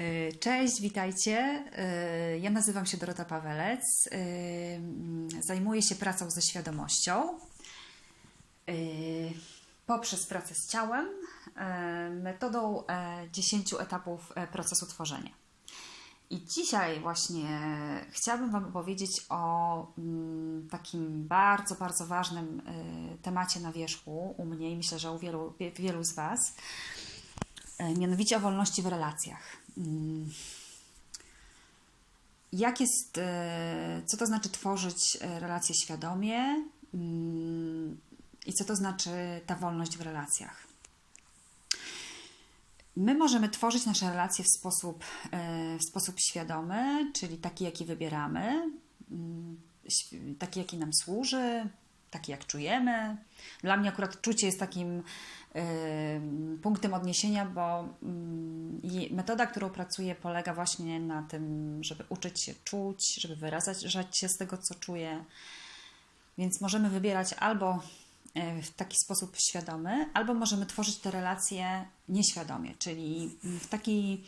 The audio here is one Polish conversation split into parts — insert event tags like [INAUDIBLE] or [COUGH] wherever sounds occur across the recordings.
Y, Cześć, witajcie. Y, Ja nazywam się Dorota Pawelec. Y, Zajmuję się pracą ze świadomością poprzez pracę z ciałem, metodą e, 10 etapów e, procesu tworzenia. I dzisiaj właśnie chciałabym Wam opowiedzieć o mm, takim bardzo, bardzo ważnym y, temacie na wierzchu u mnie i myślę, że u wielu, wie- wielu z Was. E, mianowicie o wolności w relacjach. Mm. Jak jest, e, co to znaczy tworzyć e, relacje świadomie mm, i co to znaczy ta wolność w relacjach? My możemy tworzyć nasze relacje w sposób, e, w sposób świadomy, czyli taki, jaki wybieramy, mm, taki, jaki nam służy, taki, jak czujemy. Dla mnie akurat czucie jest takim e, punktem odniesienia, bo mm, metoda, którą pracuję, polega właśnie na tym, żeby uczyć się czuć, żeby wyrażać się z tego, co czuję. Więc możemy wybierać albo e, w taki sposób świadomy, albo możemy tworzyć te relacje nieświadomie, czyli w taki,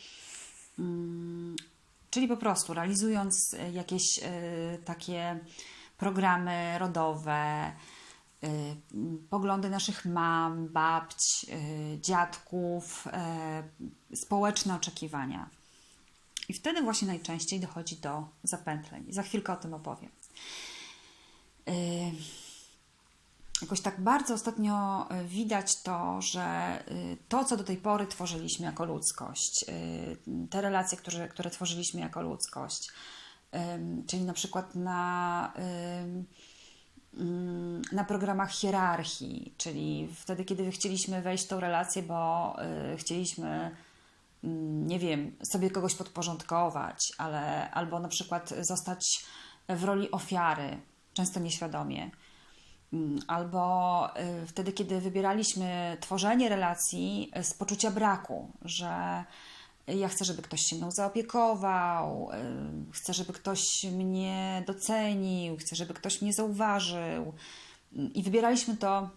mm, czyli po prostu realizując jakieś e, takie programy rodowe, y, poglądy naszych mam, babć, y, dziadków, e, społeczne oczekiwania. I wtedy właśnie najczęściej dochodzi do zapętleń. Za chwilkę o tym opowiem. Y, Jakoś tak bardzo ostatnio y, widać to, że y, to, co do tej pory tworzyliśmy jako ludzkość, y, te relacje, które, które tworzyliśmy jako ludzkość, czyli na przykład na, ym, na programach hierarchii, czyli wtedy, kiedy chcieliśmy wejść w tą relację, bo y, chcieliśmy mm, nie wiem, sobie kogoś podporządkować, ale albo na przykład zostać w roli ofiary, często nieświadomie. Mm, Albo y, wtedy, kiedy wybieraliśmy tworzenie relacji z poczucia braku, że ja chcę, żeby ktoś się mną zaopiekował, y, chcę, żeby ktoś mnie docenił, chcę, żeby ktoś mnie zauważył. Mm, I wybieraliśmy to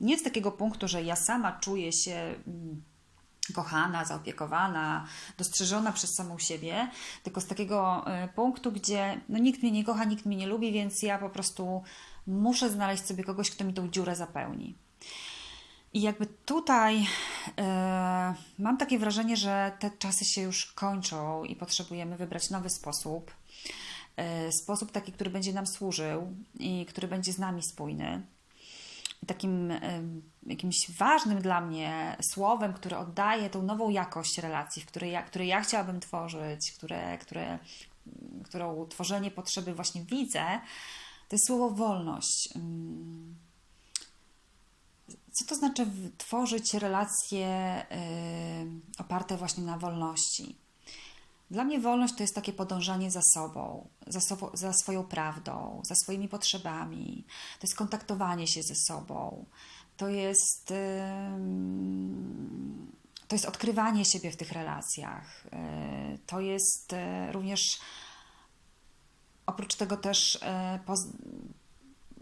nie z takiego punktu, że ja sama czuję się mm, kochana, zaopiekowana, dostrzeżona przez samą siebie, tylko z takiego y, punktu, gdzie no, nikt mnie nie kocha, nikt mnie nie lubi, więc ja po prostu muszę znaleźć sobie kogoś, kto mi tą dziurę zapełni. I jakby tutaj e, mam takie wrażenie, że te czasy się już kończą i potrzebujemy wybrać nowy sposób. E, sposób taki, który będzie nam służył i który będzie z nami spójny. Takim em, jakimś ważnym dla mnie słowem, które oddaje tą nową jakość relacji, w której ja, której ja chciałabym tworzyć, które, które, którą tworzenie potrzeby właśnie widzę, to jest słowo wolność. Ym, Co to znaczy tworzyć relacje y, oparte właśnie na wolności? Dla mnie wolność to jest takie podążanie za sobą, za, sobą, za swoją prawdą, za swoimi potrzebami. To jest kontaktowanie się ze sobą. To jest, to jest odkrywanie siebie w tych relacjach. Y, To jest y, również oprócz tego też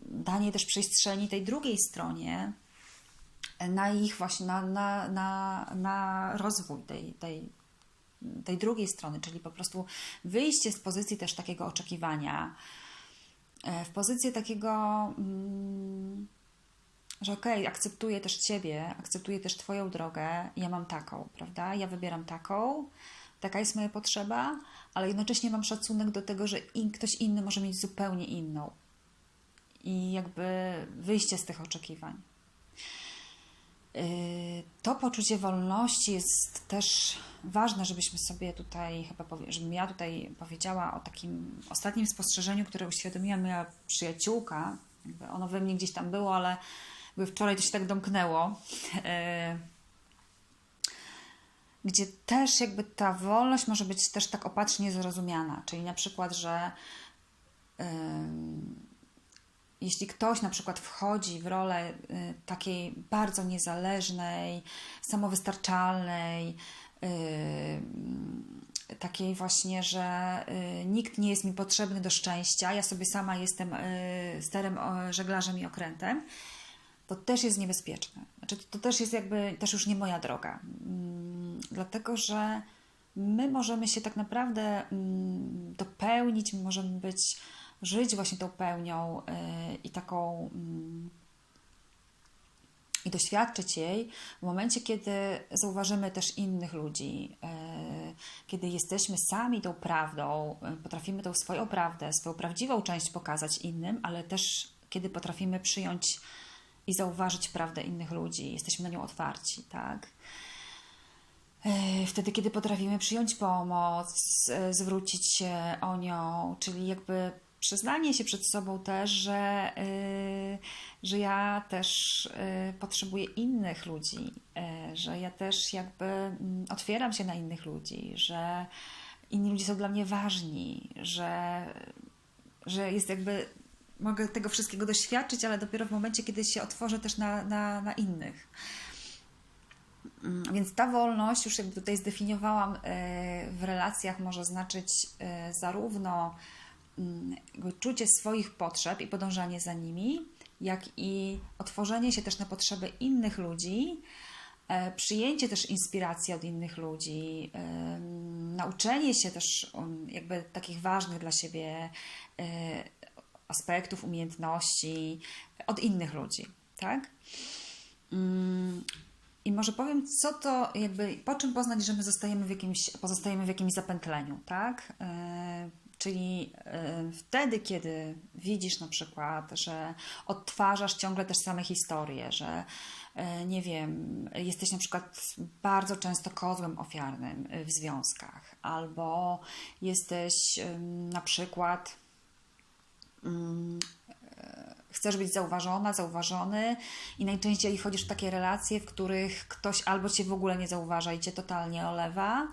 danie też przestrzeni tej drugiej stronie na ich właśnie, na, na, na, na rozwój tej, tej, tej drugiej strony, czyli po prostu wyjście z pozycji też takiego oczekiwania, e, w pozycję takiego, mm, że okej, akceptuję też Ciebie, akceptuję też Twoją drogę, ja mam taką, prawda? Ja wybieram taką, taka jest moja potrzeba, ale jednocześnie mam szacunek do tego, że in, ktoś inny może mieć zupełnie inną. I jakby wyjście z tych oczekiwań. Yy, To poczucie wolności jest też ważne, żebyśmy sobie tutaj, chyba żebym ja tutaj powiedziała o takim ostatnim spostrzeżeniu, które uświadomiła moja przyjaciółka. Jakby ono we mnie gdzieś tam było, ale wczoraj to się tak domknęło. Yy, gdzie też jakby ta wolność może być też tak opatrznie zrozumiana. Czyli na przykład, że ym, jeśli ktoś na przykład wchodzi w rolę y, takiej bardzo niezależnej, samowystarczalnej, y, takiej właśnie, że y, nikt nie jest mi potrzebny do szczęścia, ja sobie sama jestem sterem, żeglarzem i okrętem, to też jest niebezpieczne. Znaczy, to też jest jakby też już nie moja droga. Mm, Dlatego, że my możemy się tak naprawdę mm, dopełnić, my możemy być, żyć właśnie tą pełnią yy, i taką. Mm, i doświadczyć jej w momencie, kiedy zauważymy też innych ludzi, yy, kiedy jesteśmy sami tą prawdą, yy, potrafimy tą swoją prawdę, swoją prawdziwą część pokazać innym, ale też kiedy potrafimy przyjąć i zauważyć prawdę innych ludzi, jesteśmy na nią otwarci, tak? Wtedy, kiedy potrafimy przyjąć pomoc, zwrócić się o nią, czyli jakby przyznanie się przed sobą też, że, yy, że ja też yy, potrzebuję innych ludzi, yy, że ja też jakby mm, otwieram się na innych ludzi, że inni ludzie są dla mnie ważni, że, że jest jakby mogę tego wszystkiego doświadczyć, ale dopiero w momencie, kiedy się otworzę też na, na, na innych. Mm, więc ta wolność, już jakby tutaj zdefiniowałam, y, w relacjach może znaczyć y, zarówno czucie swoich potrzeb i podążanie za nimi, jak i otworzenie się też na potrzeby innych ludzi, e, przyjęcie też inspiracji od innych ludzi, nauczenie się też um, jakby takich ważnych dla siebie e, aspektów, umiejętności od innych ludzi, tak? Mm, I może powiem, co to jakby, po czym poznać, że my zostajemy w jakimś, pozostajemy w jakimś zapętleniu, tak? E, czyli e, wtedy, kiedy widzisz na przykład, że odtwarzasz ciągle też same historie, że e, nie wiem, jesteś na przykład bardzo często kozłem ofiarnym w związkach, albo jesteś na przykład Mm, chcesz być zauważona, zauważony i najczęściej wchodzisz w takie relacje, w których ktoś albo cię w ogóle nie zauważa i cię totalnie olewa,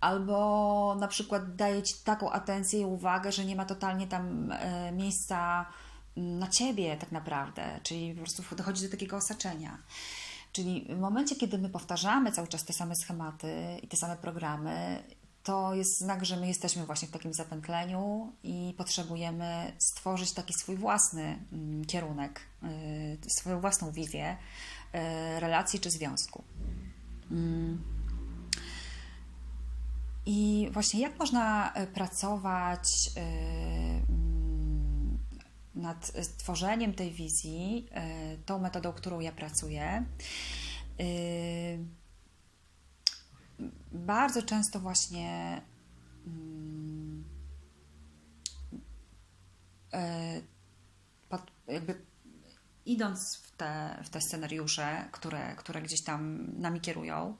albo na przykład daje ci taką atencję i uwagę, że nie ma totalnie tam e, miejsca mm, na ciebie tak naprawdę, czyli po prostu dochodzi do takiego osaczenia. Czyli w momencie, kiedy my powtarzamy cały czas te same schematy i te same programy, to jest znak, że my jesteśmy właśnie w takim zapętleniu i potrzebujemy stworzyć taki swój własny mm, kierunek, y, swoją własną wizję y, relacji czy związku. I właśnie jak można y, pracować mm, nad tworzeniem tej wizji, tą metodą, którą ja pracuję? Bardzo często właśnie mm, e, jakby idąc w te, w te scenariusze, które, które gdzieś tam nami kierują, e,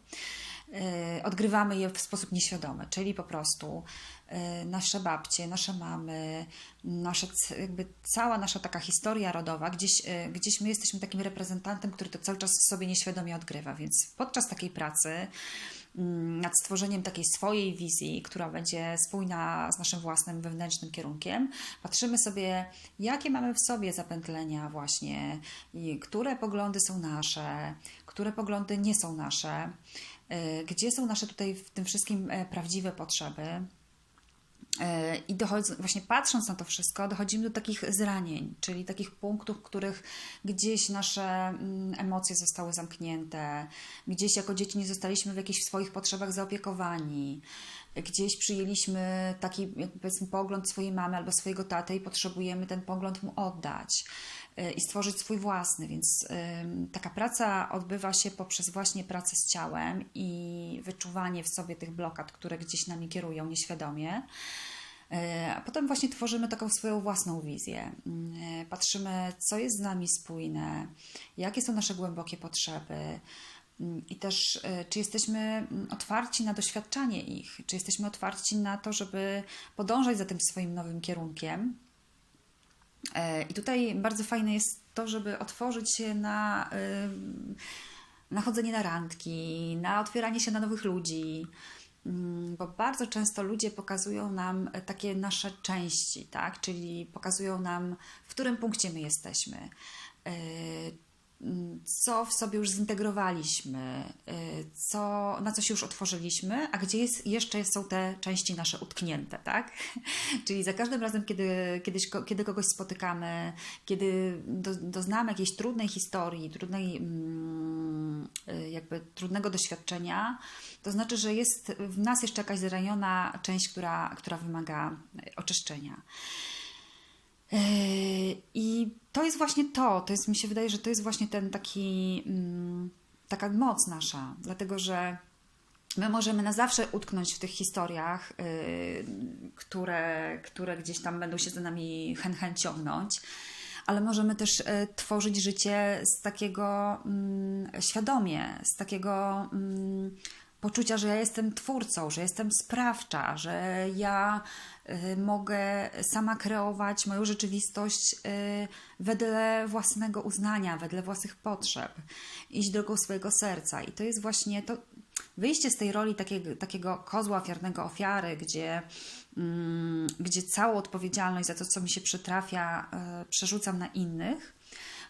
odgrywamy je w sposób nieświadomy, czyli po prostu e, nasze babcie, nasze mamy, nasze, jakby cała nasza taka historia rodowa, gdzieś, gdzieś my jesteśmy takim reprezentantem, który to cały czas w sobie nieświadomie odgrywa, więc podczas takiej pracy Mm, nad stworzeniem takiej swojej wizji, która będzie spójna z naszym własnym wewnętrznym kierunkiem. Patrzymy sobie, jakie mamy w sobie zapętlenia, właśnie, które poglądy są nasze, które poglądy nie są nasze, gdzie są nasze tutaj w tym wszystkim e, prawdziwe potrzeby? I dochodzi, właśnie patrząc na to wszystko, dochodzimy do takich zranień, czyli takich punktów, w których gdzieś nasze mm, emocje zostały zamknięte, gdzieś jako dzieci nie zostaliśmy w jakichś swoich potrzebach zaopiekowani, gdzieś przyjęliśmy taki powiedzmy pogląd swojej mamy albo swojego taty i potrzebujemy ten pogląd mu oddać i stworzyć swój własny, więc taka praca odbywa się poprzez właśnie pracę z ciałem i wyczuwanie w sobie tych blokad, które gdzieś nami kierują nieświadomie. E, a potem właśnie tworzymy taką swoją własną wizję. Mm, e, patrzymy, co jest z nami spójne, jakie są nasze głębokie potrzeby. Mm, I też, e, czy jesteśmy mm, otwarci na doświadczanie ich, czy jesteśmy otwarci na to, żeby podążać za tym swoim nowym kierunkiem. I tutaj bardzo fajne jest to, żeby otworzyć się na, na chodzenie na randki, na otwieranie się na nowych ludzi, Mm, bo bardzo często ludzie pokazują nam e, takie nasze części, tak? czyli pokazują nam, w którym punkcie my jesteśmy. Co w sobie już zintegrowaliśmy, y, co, na co się już otworzyliśmy, a gdzie jest, jeszcze są te części nasze utknięte, tak? [LAUGHS] Czyli za każdym razem, kiedy, kiedyś, kiedy kogoś spotykamy, kiedy do, doznamy jakiejś trudnej historii, trudnej, mm, y, jakby trudnego doświadczenia, to znaczy, że jest w nas jeszcze jakaś zraniona część, która, która wymaga oczyszczenia. Yy, I to jest właśnie to, to jest, mi się wydaje, że to jest właśnie ten taki, mm, taka moc nasza, dlatego że my możemy na zawsze utknąć w tych historiach, yy, które, które gdzieś tam będą się za nami hen, hen ciągnąć, ale możemy też yy, tworzyć życie z takiego mm, świadomie, z takiego mm, poczucia, że ja jestem twórcą, że jestem sprawcza, że ja y, mogę sama kreować moją rzeczywistość y, wedle własnego uznania, wedle własnych potrzeb, iść drogą swojego serca. I to jest właśnie to wyjście z tej roli takiego, takiego kozła ofiarnego ofiary, gdzie, mm, gdzie całą odpowiedzialność za to, co mi się przytrafia, y, przerzucam na innych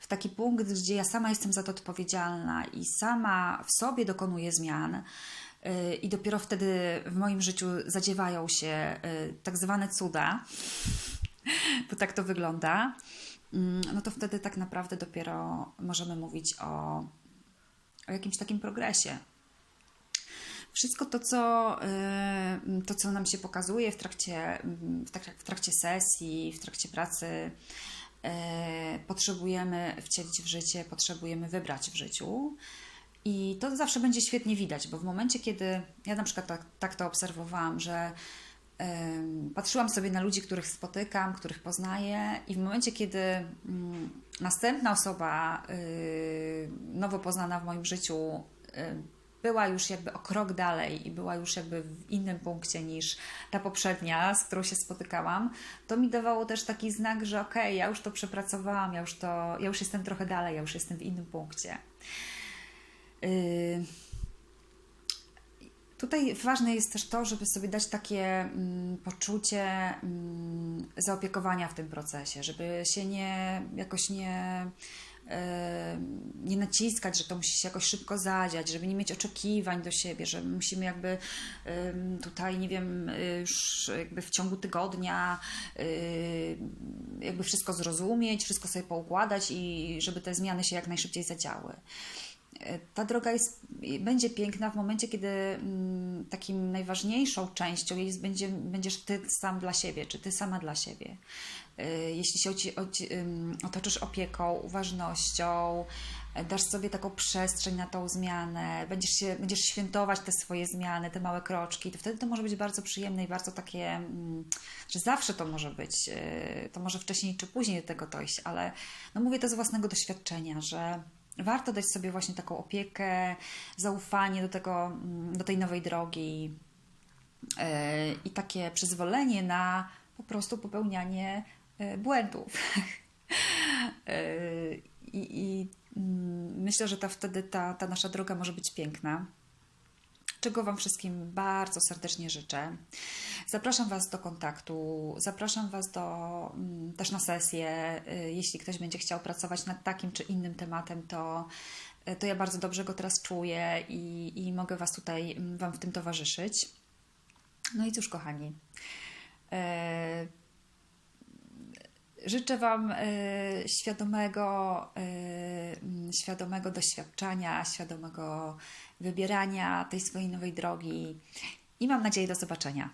taki punkt, gdzie ja sama jestem za to odpowiedzialna i sama w sobie dokonuję zmian. y, I dopiero wtedy w moim życiu zadziewają się y, tak zwane cuda, bo tak to wygląda. Mm, No to wtedy tak naprawdę dopiero możemy mówić o, o jakimś takim progresie. Wszystko to co, y, to, co nam się pokazuje w trakcie, w w trakcie sesji, w trakcie pracy, potrzebujemy wcielić w życie, potrzebujemy wybrać w życiu. I to zawsze będzie świetnie widać, bo w momencie, kiedy ja na przykład tak, tak to obserwowałam, że patrzyłam sobie na ludzi, których spotykam, których poznaję, i w momencie, kiedy mm, następna osoba y, nowo poznana w moim życiu y, była już jakby o krok dalej i była już jakby w innym punkcie niż ta poprzednia, z którą się spotykałam, to mi dawało też taki znak, że okej, ja już to przepracowałam, ja już, to, ja już jestem trochę dalej, ja już jestem w innym punkcie. Yy, Tutaj ważne jest też to, żeby sobie dać takie mm, poczucie mm, zaopiekowania w tym procesie, żeby się nie jakoś nie, nie naciskać, że to musi się jakoś szybko zadziać, żeby nie mieć oczekiwań do siebie, że musimy jakby tutaj, nie wiem, y, już jakby w ciągu tygodnia y, jakby wszystko zrozumieć, wszystko sobie poukładać i żeby te zmiany się jak najszybciej zadziały ta droga jest, będzie piękna w momencie, kiedy mm, takim najważniejszą częścią jest, będzie, będziesz ty sam dla siebie, czy ty sama dla siebie. Y, Jeśli się otoczysz opieką, uważnością, e, dasz sobie taką przestrzeń na tą zmianę, będziesz, się, będziesz świętować te swoje zmiany, te małe kroczki, to wtedy to może być bardzo przyjemne i bardzo takie, mm, że zawsze to może być, y, to może wcześniej czy później do tego dojść, ale no mówię to z własnego doświadczenia, że warto dać sobie właśnie taką opiekę, zaufanie do, tego, do tej nowej drogi yy, i takie przyzwolenie na po prostu popełnianie yy, błędów. Yy, [LAUGHS] I, i mm, myślę, że ta, wtedy ta, ta nasza droga może być piękna. Czego Wam wszystkim bardzo serdecznie życzę. Zapraszam Was do kontaktu, zapraszam Was do, mm, też na sesję. Y, Jeśli ktoś będzie chciał pracować nad takim czy innym tematem, to, y, to ja bardzo dobrze go teraz czuję i, i mogę Was tutaj, mm, Wam w tym towarzyszyć. No i cóż, kochani. e, Życzę Wam e, świadomego, e, świadomego doświadczania, świadomego wybierania tej swojej nowej drogi i mam nadzieję do zobaczenia.